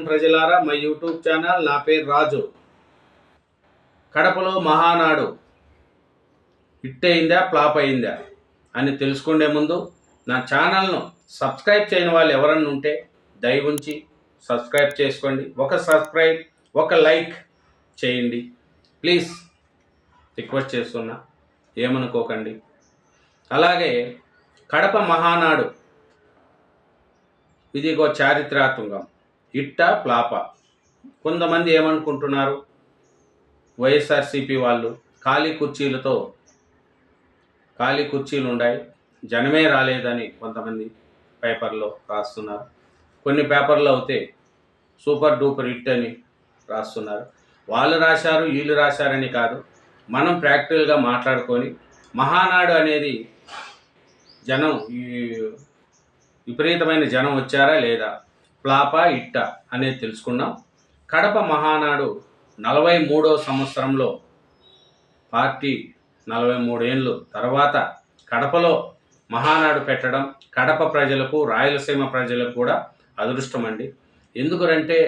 ప్రజలారా మా YouTube channel నా పేరు రాజు. కడపలో మహానాడు. హిట్ అయిందా ఫ్లాప్ అయిందా అని తెలుసుకునే ముందు నా ఛానల్ను సబ్స్క్రైబ్ చేయని వాళ్ళు ఎవరన్నా ఉంటే దయ ఉంచి సబ్స్క్రైబ్ చేసుకోండి. ఒక సబ్స్క్రైబ్ ఒక లైక్ చేయండి. ప్లీజ్ రిక్వెస్ట్ చేస్తున్నా ఏమనుకోకండి. అలాగే కడప మహానాడు. ఇది ఒక చారిత్రాత్మకం. ఇట్ట ప్లాప. కొంతమంది ఏమనుకుంటున్నారు? వైఎస్ఆర్సీపీ వాళ్ళు ఖాళీ కుర్చీలతో ఖాళీ కుర్చీలు ఉన్నాయి జనమే రాలేదని కొంతమంది పేపర్లో రాస్తున్నారు. కొన్ని పేపర్లు అయితే సూపర్ డూపర్ హిట్ అని రాస్తున్నారు. వాళ్ళు రాశారు వీళ్ళు రాశారని కాదు. మనం ప్రాక్టికల్గా మాట్లాడుకొని మహానాడు అనేది జనం ఈ విపరీతమైన జనం వచ్చారా లేదా? ప్లాపా ఇట్ట అనేది తెలుసుకున్నాం. కడప మహానాడు నలభై మూడో సంవత్సరంలో పార్టీ నలభై మూడేళ్ళు తర్వాత కడపలో మహానాడు పెట్టడం కడప ప్రజలకు రాయలసీమ ప్రజలకు కూడా అదృష్టం అండి ఎందుకంటే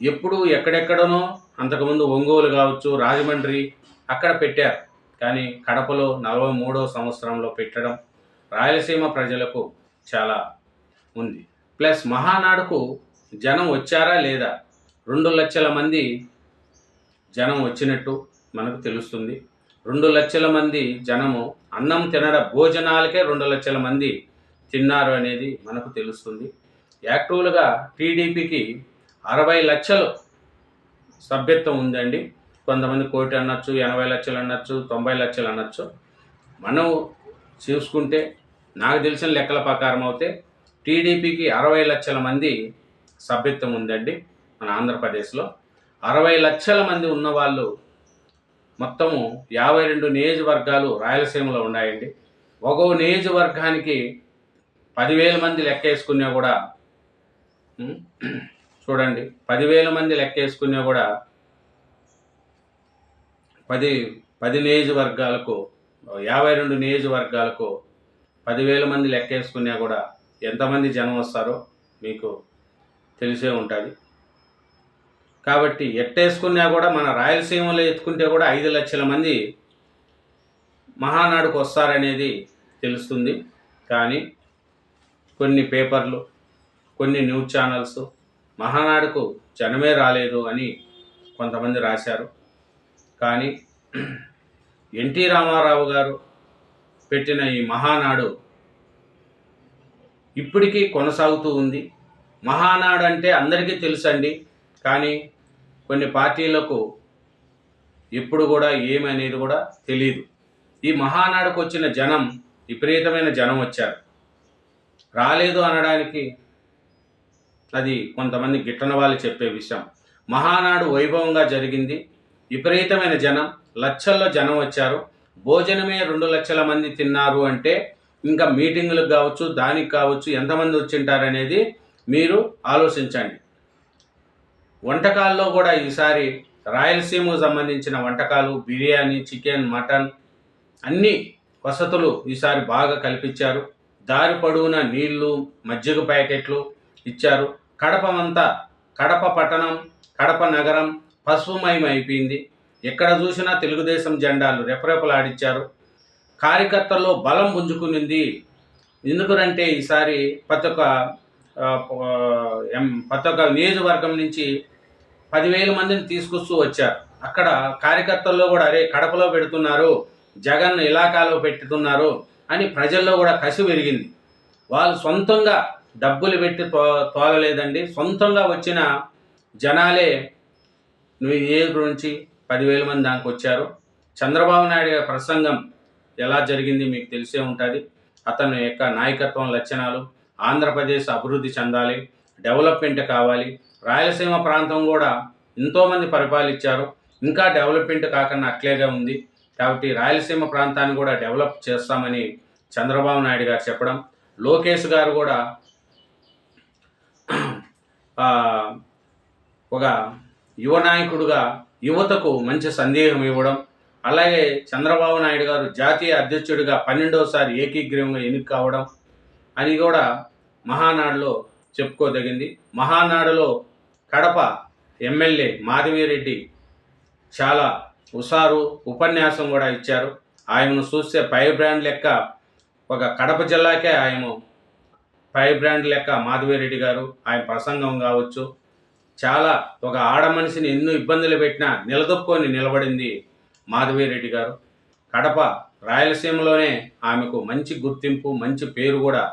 ఎప్పుడు ఎక్కడెక్కడనో అంతకుముందు ఒంగోలు కావచ్చు రాజమండ్రి అక్కడ పెట్టారు. కానీ కడపలో నలభై మూడో సంవత్సరంలో పెట్టడం రాయలసీమ ప్రజలకు చాలా ఉంది. ప్లస్ మహానాడుకు జనం వచ్చారా లేదా? రెండు లక్షల మంది జనం వచ్చినట్టు మనకు తెలుస్తుంది. రెండు లక్షల మంది జనము అన్నం తినడ భోజనాలకే రెండు లక్షల మంది తిన్నారు అనేది మనకు తెలుస్తుంది. యాక్టివ్లుగా టీడీపీకి అరవై లక్షలు సభ్యత్వం ఉందండి. కొంతమంది కోటి అనొచ్చు ఎనభై లక్షలు అనొచ్చు తొంభై లక్షలు అనొచ్చు. మనం చూసుకుంటే నాకు తెలిసిన లెక్కల ప్రకారం అయితే టీడీపీకి అరవై లక్షల మంది సభ్యత్వం ఉందండి మన ఆంధ్రప్రదేశ్లో. అరవై లక్షల మంది ఉన్నవాళ్ళు మొత్తము యాభై రెండు నియోజకవర్గాలు రాయలసీమలో ఉన్నాయండి. ఒక్కో నియోజకవర్గానికి పదివేల మంది లెక్కేసుకున్నా కూడా చూడండి పదివేల మంది లెక్కేసుకున్నా కూడా పది పది నియోజకవర్గాలకు యాభై రెండు నియోజకవర్గాలకు పదివేల మంది లెక్కేసుకున్నా కూడా ఎంతమంది జనం వస్తారో మీకు తెలిసే ఉంటుంది. కాబట్టి ఎట్టేసుకున్నా కూడా మన రాయలసీమలో ఎత్తుకుంటే కూడా ఐదు లక్షల మంది మహానాడుకు వస్తారనేది తెలుస్తుంది. కానీ కొన్ని పేపర్లు కొన్ని న్యూస్ ఛానల్స్ మహానాడుకు జనమే రాలేదు అని కొంతమంది రాశారు. కానీ ఎన్టీ రామారావు గారు పెట్టిన ఈ మహానాడు ఇప్పటికీ కొనసాగుతూ ఉంది. మహానాడు అంటే అందరికీ తెలుసండి. కానీ కొన్ని పార్టీలకు ఎప్పుడు కూడా ఏమనేది కూడా తెలియదు ఈ మహానాడుకు వచ్చిన జనం విపరీతమైన జనం వచ్చారు. రాలేదు అనడానికి అది కొంతమంది గిట్టన వాళ్ళు చెప్పే విషయం. మహానాడు వైభవంగా జరిగింది. విపరీతమైన జనం లక్షల్లో జనం వచ్చారు. భోజనమే రెండు లక్షల మంది తిన్నారు అంటే ఇంకా మీటింగులకు కావచ్చు దానికి కావచ్చు ఎంతమంది వచ్చింటారనేది మీరు ఆలోచించండి. వంటకాల్లో కూడా ఈసారి రాయలసీమకు సంబంధించిన వంటకాలు బిర్యానీ చికెన్ మటన్ అన్ని వసతులు ఈసారి బాగా కల్పించారు. దారి పొడవున నీళ్ళు మజ్జిగ ప్యాకెట్లు ఇచ్చారు. కడపమంతా కడప పట్టణం కడప నగరం పసుపుమయం అయిపోయింది ఎక్కడ చూసినా తెలుగుదేశం జెండాలు రెపరెపలాడిచ్చారు కార్యకర్తల్లో బలం పుంజుకునింది. ఎందుకంటే ఈసారి ప్రతి ఒక్క ఎం ప్రతి ఒక్క నియోజకవర్గం నుంచి పదివేల మందిని తీసుకొస్తూ వచ్చారు. అక్కడ కార్యకర్తల్లో కూడా అరే కడపలో పెడుతున్నారు జగన్ ఇలాకాలో పెట్టుతున్నారు అని ప్రజల్లో కూడా కసి పెరిగింది. వాళ్ళు సొంతంగా డబ్బులు పెట్టి తో తోలలేదండి. సొంతంగా వచ్చిన జనాలే నువ్వు ఏ నుంచి పదివేల మంది దానికి వచ్చారు చంద్రబాబు నాయుడు ప్రసంగం ఎలా జరిగింది మీకు తెలిసే ఉంటుంది. అతని యొక్క నాయకత్వం లక్షణాలు ఆంధ్రప్రదేశ్ అభివృద్ధి చెందాలి డెవలప్మెంట్ కావాలి. రాయలసీమ ప్రాంతం కూడా ఎంతోమంది పరిపాలించారు. ఇంకా డెవలప్మెంట్ కాకుండా అట్లేగా ఉంది. కాబట్టి రాయలసీమ ప్రాంతాన్ని కూడా డెవలప్ చేస్తామని చంద్రబాబు నాయుడు గారు చెప్పడం. లోకేష్ గారు కూడా ఒక యువ నాయకుడుగా యువతకు మంచి సందేహం ఇవ్వడం. అలాగే చంద్రబాబు నాయుడు గారు జాతీయ అధ్యక్షుడిగా పన్నెండవసారి ఏకీగ్రీవంగా ఎన్నిక కావడం అని కూడా మహానాడులో చెప్పుకోదగింది. మహానాడులో కడప ఎమ్మెల్యే మాధవిరెడ్డి చాలా హుషారు ఉపన్యాసం కూడా ఇచ్చారు. ఆయనను చూస్తే పై బ్రాండ్ లెక్క ఒక కడప జిల్లాకే ఆయన పై బ్రాండ్ లెక్క మాధవిరెడ్డి గారు ఆయన ప్రసంగం కావచ్చు. చాలా ఒక ఆడ మనిషిని ఎన్నో ఇబ్బందులు పెట్టినా నిలదొక్కుని నిలబడింది మాధవిరెడ్డి గారు. కడప రాయలసీమలోనే ఆమెకు మంచి గుర్తింపు మంచి పేరు కూడా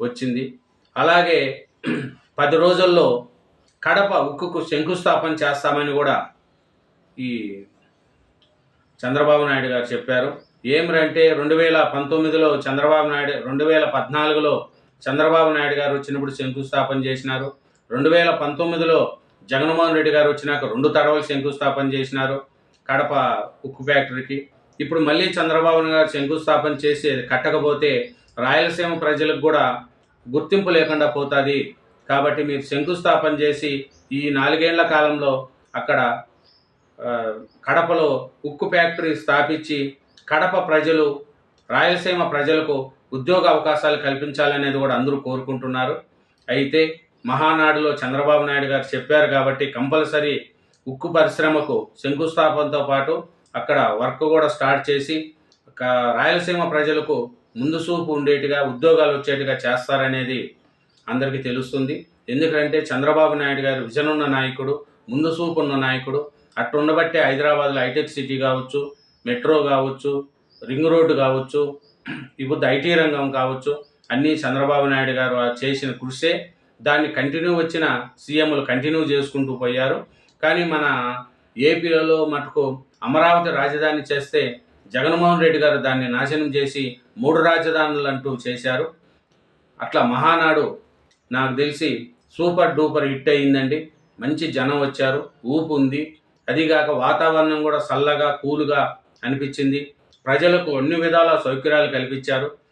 వచ్చింది. అలాగే పది రోజుల్లో కడప ఉక్కుకు శంకుస్థాపన చేస్తామని కూడా ఈ చంద్రబాబు నాయుడు గారు చెప్పారు. ఏమిరంటే రెండు వేల పంతొమ్మిదిలో చంద్రబాబు నాయుడు రెండు వేల పద్నాలుగులో చంద్రబాబు నాయుడు గారు వచ్చినప్పుడు శంకుస్థాపన చేసినారు. రెండు వేల పంతొమ్మిదిలో జగన్మోహన్ రెడ్డి గారు వచ్చినాక రెండు తడవలు శంకుస్థాపన చేసినారు. కడప ఉక్కు ఫ్యాక్టరీకి. ఇప్పుడు మళ్ళీ చంద్రబాబు గారు శంకుస్థాపన చేసి అది కట్టకపోతే రాయలసీమ ప్రజలకు కూడా గుర్తింపు లేకుండా పోతుంది. కాబట్టి మీరు శంకుస్థాపన చేసి ఈ నాలుగేళ్ళ కాలంలో అక్కడ కడపలో ఉక్కు ఫ్యాక్టరీ స్థాపించి కడప ప్రజలు రాయలసీమ ప్రజలకు ఉద్యోగ అవకాశాలు కల్పించాలనేది కూడా అందరూ కోరుకుంటున్నారు. అయితే మహానాడులో చంద్రబాబు నాయుడు గారు చెప్పారు కాబట్టి కంపల్సరీ ఉక్కు పరిశ్రమకు శంకుస్థాపనతో పాటు అక్కడ వర్క్ కూడా స్టార్ట్ చేసి రాయలసీమ ప్రజలకు ముందు చూపు ఉండేట్టుగా ఉద్యోగాలు వచ్చేట్టుగా చేస్తారనేది అందరికీ తెలుస్తుంది. ఎందుకంటే చంద్రబాబు నాయుడు గారు విజన్ ఉన్న నాయకుడు ముందు చూపు ఉన్న నాయకుడు అట్టుండబట్టే హైదరాబాద్లో హైటెక్ సిటీ కావచ్చు మెట్రో కావచ్చు రింగ్ రోడ్డు కావచ్చు ఇప్పుడు ఐటీ రంగం కావచ్చు అన్నీ చంద్రబాబు నాయుడు గారు చేసిన కృషే. దాన్ని కంటిన్యూ వచ్చిన సీఎంలు కంటిన్యూ చేసుకుంటూ పోయారు. కానీ మన ఏపీలలో మటుకు అమరావతి రాజధాని చేస్తే జగన్మోహన్ రెడ్డి గారు దాన్ని నాశనం చేసి మూడు రాజధానులు అంటూ చేశారు. అట్లా మహానాడు నాకు తెలిసి సూపర్ డూపర్ హిట్ అయిందండి మంచి జనం వచ్చారు ఊపు ఉంది. అదిగాక వాతావరణం కూడా చల్లగా కూలుగా అనిపించింది. ప్రజలకు అన్ని విధాల సౌకర్యాలు కల్పించారు.